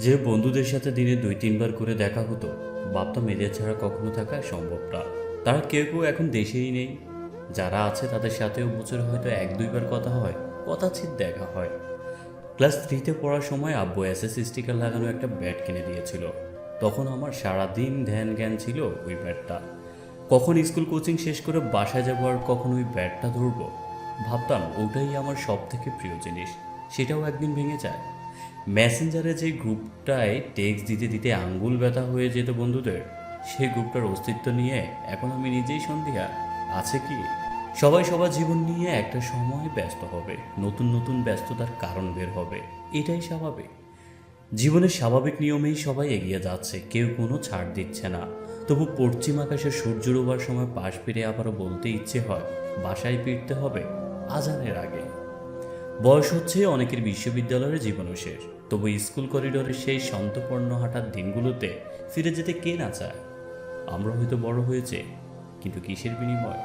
যে বন্ধুদের সাথে দিনে দুই, তিনবার করে দেখা হতো ভাবতাম এদের ছাড়া কখনো থাকা সম্ভব না। তারা কেউ কেউ এখন দেশেই নেই। যারা আছে তাদের সাথেও বছরে হয়তো এক, দুইবার কথা হয় কথাচিত দেখা হয়। ক্লাস থ্রিতে পড়ার সময় আব্বু এসএস স্টিকার লাগানো একটা ব্যাট কিনে দিয়েছিল। তখন আমার সারাদিন ধ্যান জ্ঞান ছিল ওই ব্যাটটা। কখন স্কুল কোচিং শেষ করে বাসায় যাব আর কখন ওই ব্যাটটা ধরবো, ভাবতাম ওটাই আমার সব থেকে প্রিয় জিনিস, সেটাও একদিন ভেঙে যায়। মেসেঞ্জারে যে গ্রুপটায় টেক্সট দিতে দিতে আঙ্গুল ব্যথা হয়ে যেত বন্ধুদের, সেই গ্রুপটার অস্তিত্ব নিয়ে এখন আমি নিজেই সন্ধিয়া আছে কি? সবাই সবার জীবন নিয়ে একটা সময় ব্যস্ত হবে, নতুন নতুন ব্যস্ততার কারণ বের হবে, এটাই স্বাভাবিক। জীবনের স্বাভাবিক নিয়মেই সবাই এগিয়ে যাচ্ছে, কেউ কোনো ছাড় দিচ্ছে না। তবু পশ্চিম আকাশে সূর্য ডোবার সময় পাশ ফিরে আবারও বলতে ইচ্ছে হয়, বাসায় ফিরতে হবে, আজানের আগে। বয়স হচ্ছে অনেকের বিশ্ববিদ্যালয়ের জীবনও শেষ। তবু স্কুল করিডোরের সেই শান্তপর্ণ হাঁটার দিনগুলোতে ফিরে যেতে কে না চায়? আমরা হয়তো বড় হয়েছে, কিন্তু কিসের বিনিময়?